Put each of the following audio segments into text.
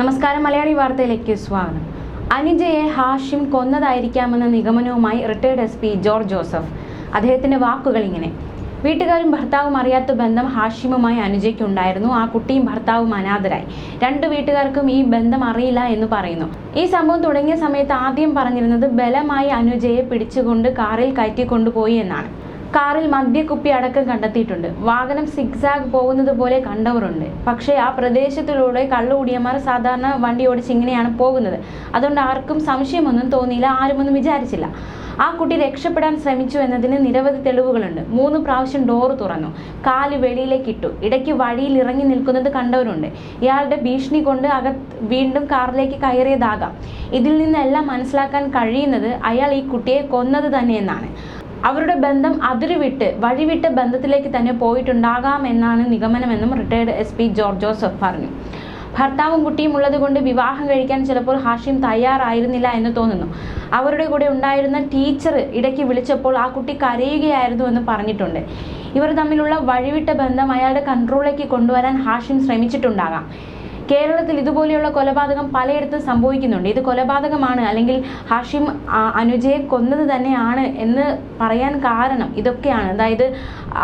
നമസ്കാരം മലയാളി വാർത്തയിലേക്ക് സ്വാഗതം. അനുജയെ ഹാഷിം കൊന്നതായിരിക്കാമെന്ന നിഗമനവുമായി retired S P George Joseph. അദ്ദേഹത്തിന്റെ വാക്കുകൾ ഇങ്ങനെ. വീട്ടുകാരും ഭർത്താവും അറിയാത്ത ബന്ധം ഹാഷിമുമായി അനുജയ്ക്കുണ്ടായിരുന്നു. ആ കുട്ടിയും ഭർത്താവും അനാഥരായി. രണ്ടു വീട്ടുകാർക്കും ഈ ബന്ധം അറിയില്ല എന്ന് പറയുന്നു. ഈ സംഭവം തുടങ്ങിയ സമയത്ത് ആദ്യം പറഞ്ഞിരുന്നത് ബലമായി അനുജയെ പിടിച്ചുകൊണ്ട് കാറിൽ കയറ്റിക്കൊണ്ടുപോയി എന്നാണ്. കാറിൽ മദ്യക്കുപ്പി അടക്കം കണ്ടെത്തിയിട്ടുണ്ട്. വാഹനം സിഗ്സാഗ് പോകുന്നത് പോലെ കണ്ടവരുണ്ട്. പക്ഷേ ആ പ്രദേശത്തിലൂടെ കള്ളുകുടിയന്മാർ സാധാരണ വണ്ടി ഓടിച്ച് ഇങ്ങനെയാണ് പോകുന്നത്. അതുകൊണ്ട് ആർക്കും സംശയമൊന്നും തോന്നിയില്ല ആരുമൊന്നും വിചാരിച്ചില്ല. ആ കുട്ടി രക്ഷപ്പെടാൻ ശ്രമിച്ചു എന്നതിന് നിരവധി തെളിവുകളുണ്ട്. മൂന്ന് പ്രാവശ്യം ഡോറ് തുറന്നു. കാൽ വെളിയിലേക്ക് ഇട്ടു. ഇടയ്ക്ക് വഴിയിൽ ഇറങ്ങി നിൽക്കുന്നത് കണ്ടവരുണ്ട്. ഇയാളുടെ ഭീഷണി കൊണ്ട് അകത്ത് വീണ്ടും കാറിലേക്ക് കയറിയതാകാം. ഇതിൽ നിന്നെല്ലാം മനസ്സിലാക്കാൻ കഴിയുന്നത് അയാൾ ഈ കുട്ടിയെ കൊന്നത് തന്നെയെന്നാണ്. അവരുടെ ബന്ധം അതിരുവിട്ട് വഴിവിട്ട ബന്ധത്തിലേക്ക് തന്നെ പോയിട്ടുണ്ടാകാം എന്നാണ് നിഗമനമെന്നും retired S P George Joseph പറഞ്ഞു. ഭർത്താവും കുട്ടിയും ഉള്ളതുകൊണ്ട് വിവാഹം കഴിക്കാൻ ചിലപ്പോൾ ഹാഷിം തയ്യാറായിരുന്നില്ല എന്ന് തോന്നുന്നു. അവരുടെ കൂടെ ഉണ്ടായിരുന്ന ടീച്ചർ ഇടയ്ക്ക് വിളിച്ചപ്പോൾ ആ കുട്ടി കരയുകയായിരുന്നു എന്ന് പറഞ്ഞിട്ടുണ്ട്. ഇവർ തമ്മിലുള്ള വഴിവിട്ട ബന്ധം അയാളുടെ കൺട്രോളിലേക്ക് കൊണ്ടുവരാൻ ഹാഷിം ശ്രമിച്ചിട്ടുണ്ടാകാം. കേരളത്തിൽ ഇതുപോലെയുള്ള കൊലപാതകം പലയിടത്തും സംഭവിക്കുന്നുണ്ട്. ഇത് കൊലപാതകമാണ്. അല്ലെങ്കിൽ ഹാഷിം അനുജയെ കൊന്നത് തന്നെയാണ് എന്ന് പറയാൻ കാരണം ഇതൊക്കെയാണ്. അതായത്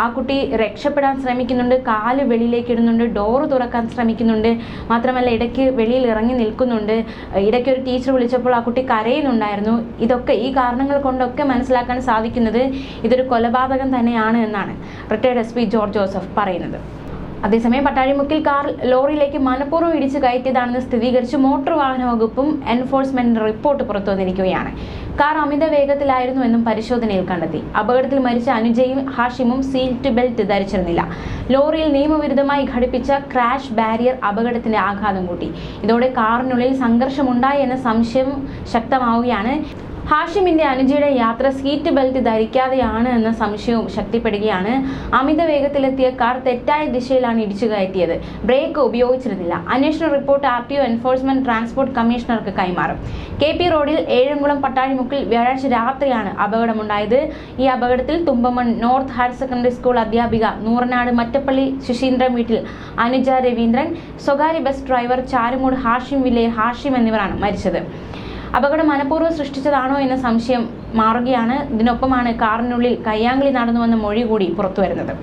ആ കുട്ടി രക്ഷപ്പെടാൻ ശ്രമിക്കുന്നുണ്ട് കാൽ വെളിയിലേക്ക് ഇടുന്നുണ്ട് ഡോറ് തുറക്കാൻ ശ്രമിക്കുന്നുണ്ട് മാത്രമല്ല ഇടയ്ക്ക് വെളിയിൽ ഇറങ്ങി നിൽക്കുന്നുണ്ട്. ഇടയ്ക്ക് ഒരു ടീച്ചർ വിളിച്ചപ്പോൾ ആ കുട്ടി കരയുന്നുണ്ടായിരുന്നു. ഇതൊക്കെ ഈ കാരണങ്ങൾ കൊണ്ടൊക്കെ മനസ്സിലാക്കാൻ സാധിക്കുന്നത് ഇതൊരു കൊലപാതകം തന്നെയാണ് എന്നാണ്. Retired S P George Joseph പറയുന്നത്. അതേസമയം പട്ടാഴിമുക്കിൽ കാർ ലോറിയിലേക്ക് മനഃപൂർവം ഇടിച്ചു കയറ്റിയതാണെന്ന് സ്ഥിരീകരിച്ച് മോട്ടോർ വാഹന വകുപ്പും എൻഫോഴ്സ്മെന്റ് റിപ്പോർട്ട് പുറത്തു വന്നിരിക്കുകയാണ്. കാർ അമിത വേഗത്തിലായിരുന്നുവെന്നും പരിശോധനയിൽ കണ്ടെത്തി. അപകടത്തിൽ മരിച്ച അനുജയും ഹാഷിമും സീറ്റ് ബെൽറ്റ് ധരിച്ചിരുന്നില്ല. ലോറിയിൽ നിയമവിരുദ്ധമായി ഘടിപ്പിച്ച ക്രാഷ് ബാരിയർ അപകടത്തിന്റെ ആഘാതം കൂട്ടി. ഇതോടെ കാറിനുള്ളിൽ സംഘർഷമുണ്ടായി എന്ന സംശയം ശക്തമാവുകയാണ്. ഹാഷിമിന്റെ അനുജയുടെ യാത്ര സീറ്റ് ബെൽറ്റ് ധരിക്കാതെയാണ് എന്ന സംശയവും ശക്തിപ്പെടുകയാണ്. അമിത വേഗത്തിലെത്തിയ കാർ തെറ്റായ ദിശയിലാണ് ഇടിച്ചു കയറ്റിയത്. ബ്രേക്ക് ഉപയോഗിച്ചിരുന്നില്ല. അന്വേഷണ report R T O enforcement transport കമ്മീഷണർക്ക് കൈമാറും. കെ പി റോഡിൽ ഏഴംകുളം പട്ടാഴിമുക്കിൽ വ്യാഴാഴ്ച രാത്രിയാണ് അപകടമുണ്ടായത്. ഈ അപകടത്തിൽ Thumpamon north higher secondary school അധ്യാപിക നൂറനാട് മറ്റപ്പള്ളി ശുശീന്ദ്രൻ വീട്ടിൽ അനുജ രവീന്ദ്രൻ സ്വകാര്യ ബസ് ഡ്രൈവർ ചാരുമൂട് ഹാഷിം വില്ലേ ഹാഷിം എന്നിവരാണ് മരിച്ചത്. അപകടം മനഃപൂർവം സൃഷ്ടിച്ചതാണോ എന്ന സംശയം മാറുകയാണ്. ഇതിനൊപ്പമാണ് കാറിനുള്ളിൽ കയ്യാങ്കളി നടന്നുവെന്ന മൊഴി കൂടി പുറത്തുവരുന്നത്.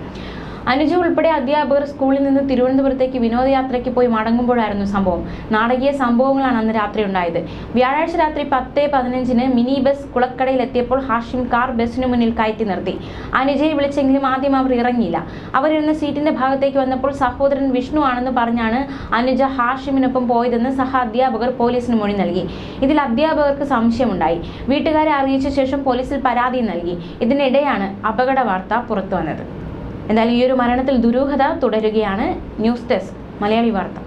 അനുജ ഉൾപ്പെടെ അധ്യാപകർ സ്കൂളിൽ നിന്ന് തിരുവനന്തപുരത്തേക്ക് വിനോദയാത്രയ്ക്ക് പോയി മടങ്ങുമ്പോഴായിരുന്നു സംഭവം. നാടകീയ സംഭവങ്ങളാണ് അന്ന് രാത്രി ഉണ്ടായത്. വ്യാഴാഴ്ച രാത്രി പത്ത് പതിനഞ്ചിന് മിനി ബസ് കുളക്കടയിൽ എത്തിയപ്പോൾ ഹാഷിം കാർ ബസ്സിന് മുന്നിൽ കയറ്റി നിർത്തി. അനുജയെ വിളിച്ചെങ്കിലും ആദ്യം അവർ ഇറങ്ങിയില്ല. അവരിരുന്ന സീറ്റിന്റെ ഭാഗത്തേക്ക് വന്നപ്പോൾ സഹോദരൻ വിഷ്ണു ആണെന്ന് പറഞ്ഞാണ് അനുജ ഹാഷിമിനൊപ്പം പോയതെന്ന് സഹ അധ്യാപകർ പോലീസിന് മൊഴി നൽകി. ഇതിൽ അധ്യാപകർക്ക് സംശയമുണ്ടായി. വീട്ടുകാരെ അറിയിച്ച ശേഷം പോലീസിൽ പരാതി നൽകി. ഇതിനിടെയാണ് അപകട വാർത്ത പുറത്തു വന്നത്. എന്തായാലും ഈ ഒരു മരണത്തിൽ ദുരൂഹത തുടരുകയാണ് ന്യൂസ് ഡെസ്ക് മലയാളി വാർത്ത.